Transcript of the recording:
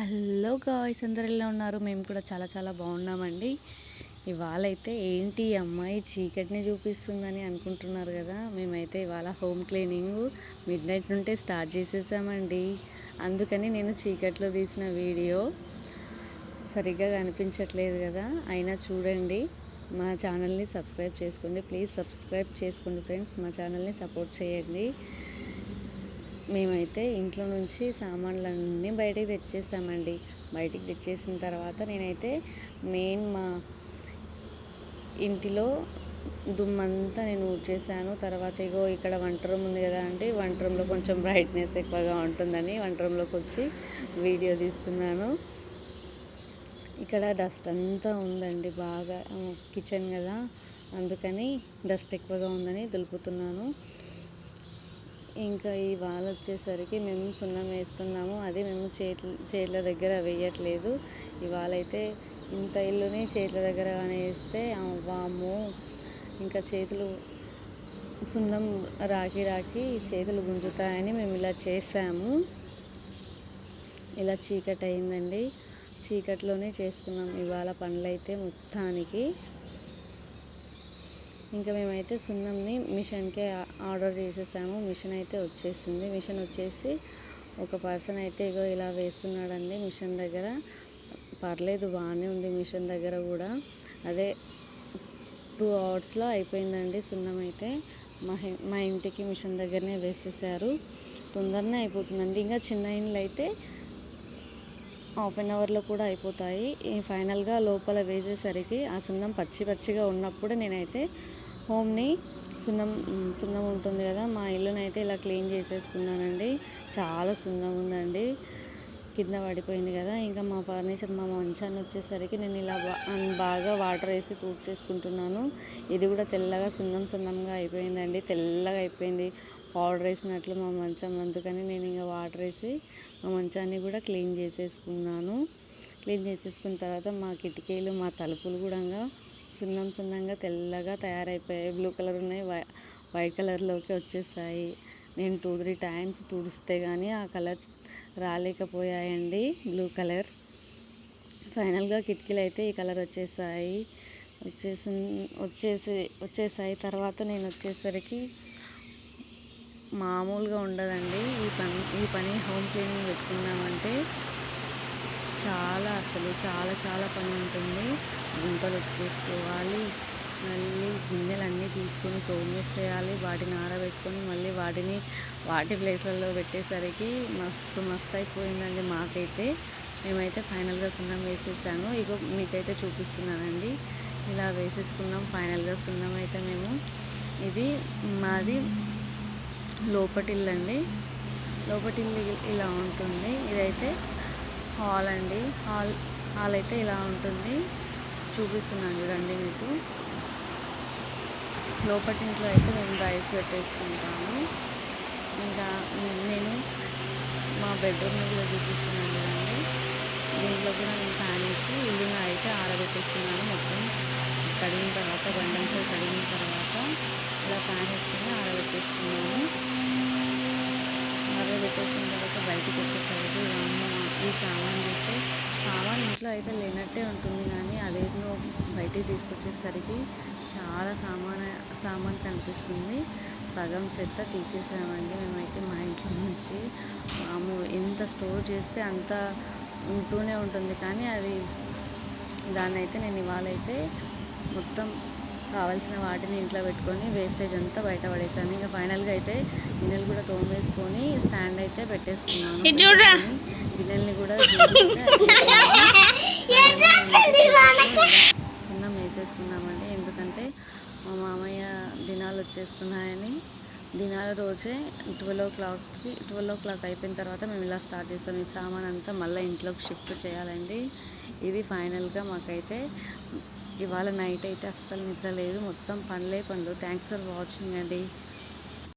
Hello guys అందరు ఎలా ఉన్నారు? మేము కూడా చాలా చాలా బాగున్నామండి. ఇవాళ అయితే ఏంటి అమ్మాయి చీకటిని చూపిస్తుందని అనుకుంటున్నారు కదా మేమైతే ఇవాళ హోమ్ క్లీనింగ్ మిడ్ నైట్ నుండే స్టార్ట్ చేసేసామండి. అందుకని నేను చీకట్లో తీసిన వీడియో సరిగ్గా కనిపించట్లేదు కదా అయినా చూడండి. మా ఛానల్ని సబ్స్క్రైబ్ చేసుకోండి ప్లీజ్ సబ్స్క్రైబ్ చేసుకోండి ఫ్రెండ్స్. మా ఛానల్ని సపోర్ట్ చేయండి. మేమైతే ఇంట్లో నుంచి సామాన్లన్నీ బయటికి తెచ్చేసామండి. బయటికి తెచ్చేసిన తర్వాత నేనైతే మెయిన్ మా ఇంటిలో దుమ్మంతా నేను ఊడ్చేసాను. తర్వాత ఇగో ఇక్కడ వంట రూమ్ ఉంది కదా అండి వంట రూమ్లో కొంచెం బ్రైట్నెస్ ఎక్కువగా ఉంటుందని వంట రూమ్లోకి వచ్చి వీడియో తీస్తున్నాను. ఇక్కడ డస్ట్ అంతా ఉందండి బాగా కిచెన్ కదా అందుకని డస్ట్ ఎక్కువగా ఉందని దులుపుతున్నాను. ఇంకా ఈ వాల్ వచ్చేసరికి మేము సున్నం వేస్తున్నాము. అది మేము చేతుల చేతుల దగ్గర వేయట్లేదు. ఇవాళ అయితే ఇంత ఇల్లుని చేతుల దగ్గర వేస్తే వాము ఇంకా చేతులు సున్నం రాకి రాకి చేతులు గుంజుతాయని మేము ఇలా చేసాము. ఇలా చీకటి అయిందండి చీకట్లోనే చేసుకున్నాం ఇవాళ పనులైతే మొత్తానికి. ఇంకా మేమైతే సున్నంని మిషన్కే ఆర్డర్ చేసేసాము. మిషన్ అయితే వచ్చేసింది. మిషన్ వచ్చేసి ఒక పర్సన్ అయితే ఇగో ఇలా వేస్తున్నాడండి మిషన్ దగ్గర. పర్లేదు బాగానే ఉంది మిషన్ దగ్గర కూడా. అదే టూ అవర్స్లో అయిపోయిందండి సున్నం అయితే. మా మా ఇంటికి మిషన్ దగ్గరనే వేసేసారు. తొందరనే అయిపోతుందండి. ఇంకా చిన్న ఇండ్లు అయితే హాఫ్ అన్ అవర్లో కూడా అయిపోతాయి. ఫైనల్గా లోపల వేసేసరికి ఆ సున్నం పచ్చి పచ్చిగా ఉన్నప్పుడు నేనైతే హోమ్ని సున్నం సున్నం ఉంటుంది కదా మా ఇల్లునైతే ఇలా క్లీన్ చేసేసుకున్నానండి. చాలా సున్నం ఉందండి. కింద పడిపోయింది కదా ఇంకా మా ఫర్నిచర్ మా మంచాన్ని వచ్చేసరికి నేను ఇలా బాగా వాటర్ వేసి తూట్ చేసుకుంటున్నాను. ఇది కూడా తెల్లగా సున్నం సున్నంగా అయిపోయిందండి. తెల్లగా అయిపోయింది. పౌడర్ వేసినట్లు మా మంచం అందుకని నేను ఇంకా వాటర్ వేసి మా మంచాన్ని కూడా క్లీన్ చేసేసుకున్నాను. క్లీన్ చేసేసుకున్న తర్వాత మా కిటికీలు మా తలుపులు కూడా సున్నం సున్నంగా తెల్లగా తయారైపోయాయి. బ్లూ కలర్ ఉన్నాయి వైట్ కలర్లోకి వచ్చేసాయి. నేను టూ త్రీ టైమ్స్ తుడిస్తే కానీ ఆ కలర్ రాలేకపోయాయండి బ్లూ కలర్. ఫైనల్గా కిటికీలు అయితే ఈ కలర్ వచ్చేసాయి. వచ్చేసి వచ్చేసి వచ్చేసాయి. తర్వాత నేను వచ్చేసరికి మామూలుగా ఉండదండి. ఈ పని ఈ పని హోమ్ క్లీనింగ్ పెట్టుకున్నామంటే చాలా అసలు చాలా చాలా పని ఉంటుంది. గుంతలు ఉతికేసుకోవాలి మళ్ళీ గిన్నెలు అన్నీ తీసుకొని తోమేసేయాలి వాటిని ఆరబెట్టుకొని మళ్ళీ వాటిని వాటి ప్లేస్లలో పెట్టేసరికి మస్తు మస్తు అయిపోయిందండి మాకైతే. మేమైతే ఫైనల్గా సున్నం వేసేసాను ఇక మీకైతే చూపిస్తున్నానండి. ఇలా వేసేసుకున్నాం. ఫైనల్గా సున్నం అయితే మేము. ఇది మాది లోపటిల్లు అండి లోపటిల్లు ఇలా ఉంటుంది. ఇదైతే హాల్ అండి. హాల్ హాల్ అయితే ఇలా ఉంటుంది. చూపిస్తున్నాను చూడండి మీకు. లోపటి ఇంట్లో అయితే మేము రైస్ పెట్టేసుకుంటాము ఇంకా నేను మా బెడ్రూమ్లో కూడా చూపిస్తున్నాను చూడండి. దీంట్లో కూడా నేను ఫ్యాన్ వేసి ఇల్లున అయితే ఆరబెట్టేస్తున్నాను మొత్తం. కడిగిన తర్వాత బండంతో కడిగిన తర్వాత ఇలా ఫ్యాన్ వేసుకుని ఆరబెట్టేసుకున్నాను. ఆరబెట్టేసిన తర్వాత బయటకు వచ్చేసరికి ఈ సామాన్ చూస్తే సామాన్ ఇంట్లో అయితే లేనట్టే ఉంటుంది కానీ అదేదో బయటికి తీసుకొచ్చేసరికి చాలా సామాన్ సామాన్ కనిపిస్తుంది. సగం చెత్త తీసేసామండి మేమైతే మా ఇంట్లో నుంచి. మాము ఎంత స్టోర్ చేస్తే అంత ఉంటూనే ఉంటుంది కానీ అది దాన్ని అయితే నేను ఇవాళైతే మొత్తం కావాల్సిన వాటిని ఇంట్లో పెట్టుకొని వేస్టేజ్ అంతా బయట పడేసాను. ఇంకా ఫైనల్గా అయితే గిన్నెలు కూడా తోమేసుకొని స్టాండ్ అయితే పెట్టేసుకున్నాను. గిన్నెల్ని కూడా సున్నం వేసేసుకున్నామండి ఎందుకంటే మా మామయ్య దినాలు వచ్చేస్తున్నాయని దినాల రోజే ట్వెల్వ్ ఓ క్లాక్కి ట్వెల్వ్ ఓ క్లాక్ అయిపోయిన తర్వాత మేము ఇలా స్టార్ట్ చేస్తాం. ఈ సామాన్ అంతా మళ్ళీ ఇంట్లోకి షిఫ్ట్ చేయాలండి. ఇది ఫైనల్గా మాకైతే ఇవాళ నైట్ అయితే అస్సలు నిద్ర లేదు. మొత్తం పనులే పనులు. థ్యాంక్స్ ఫర్ వాచింగ్ అండి.